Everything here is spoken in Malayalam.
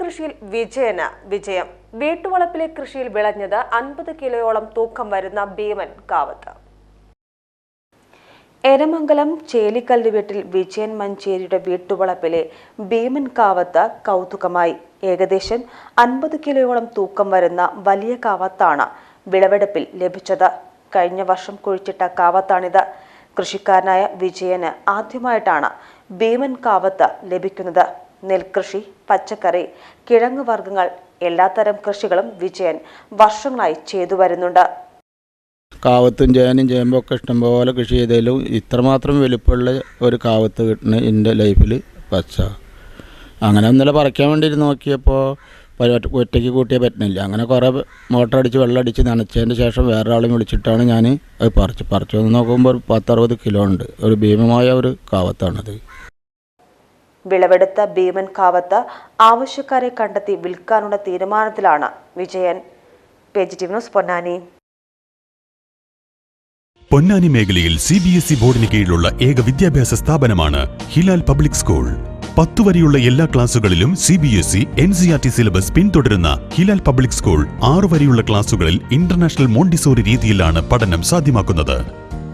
കൃഷിയിൽ വിജയന വിജയം. വീട്ടുവളപ്പിലെ കൃഷിയിൽ വിളഞ്ഞത് അൻപത് കിലോയോളം തൂക്കം വരുന്ന ഭീമൻ കാവത്ത്. എരമംഗലം ചേലിക്കല്ല് വീട്ടിൽ വിജയൻ മഞ്ചേരിയുടെ വീട്ടുവളപ്പിലെ ഭീമൻ കാവത്ത് കൗതുകമായി. ഏകദേശം അൻപത് കിലോയോളം തൂക്കം വരുന്ന വലിയ കാവത്താണ് വിളവെടുപ്പിൽ ലഭിച്ചത്. കഴിഞ്ഞ വർഷം കുഴിച്ചിട്ട കാവത്താണിത്. കൃഷിക്കാരനായ വിജയന് ആദ്യമായിട്ടാണ് ഭീമൻ കാവത്ത് ലഭിക്കുന്നത്. നെൽകൃഷി പച്ചക്കറി കിഴങ്ങ് വർഗങ്ങൾ എല്ലാത്തരം കൃഷികളും വിജയൻ വർഷങ്ങളായി ചെയ്തു വരുന്നുണ്ട്. കാവത്തും ചേനയും ചേമ്പോ ഒക്കെ ഇഷ്ടംപോലെ കൃഷി ചെയ്തതിലും ഇത്രമാത്രം വലുപ്പമുള്ള ഒരു കാവത്ത് കിട്ടുന്ന എന്റെ ലൈഫിൽ പച്ച. അങ്ങനെ ഒന്നല്ല പറിക്കാൻ വേണ്ടി നോക്കിയപ്പോൾ ഒറ്റയ്ക്ക് കൂട്ടിയാൽ പറ്റുന്നില്ല അങ്ങനെ കുറേ മോട്ടർ അടിച്ച് വെള്ളം അടിച്ച് നനച്ചതിന്റെ ശേഷം വേറെ ആളെ വിളിച്ചിട്ടാണ് ഞാൻ അത് പറിച്ചു പറിച്ചു നോക്കുമ്പോൾ ഒരു പത്തറുപത് കിലോ ഉണ്ട്. ഒരു ഭീമമായ ഒരു കാവത്താണത്. വിളവെടുത്ത ഭീമൻ കാവത്ത് ആവശ്യക്കാരെ കണ്ടെത്തി വിൽക്കാനുള്ള തീരുമാനത്തിലാണ് വിജയൻ. ന്യൂസ് പൊന്നാനി. പൊന്നാനി മേഖലയിൽ സി ബി എസ് ഇ ബോർഡിന് കീഴിലുള്ള ഏക വിദ്യാഭ്യാസ സ്ഥാപനമാണ് ഹിലാൽ പബ്ലിക് സ്കൂൾ. പത്തു വരെയുള്ള എല്ലാ ക്ലാസുകളിലും C B S E N C R T syllabus പിന്തുടരുന്ന ഹിലാൽ പബ്ലിക് സ്കൂൾ ആറു വരെയുള്ള ക്ലാസുകളിൽ ഇന്റർനാഷണൽ മോണ്ടിസോറി രീതിയിലാണ് പഠനം സാധ്യമാക്കുന്നത്.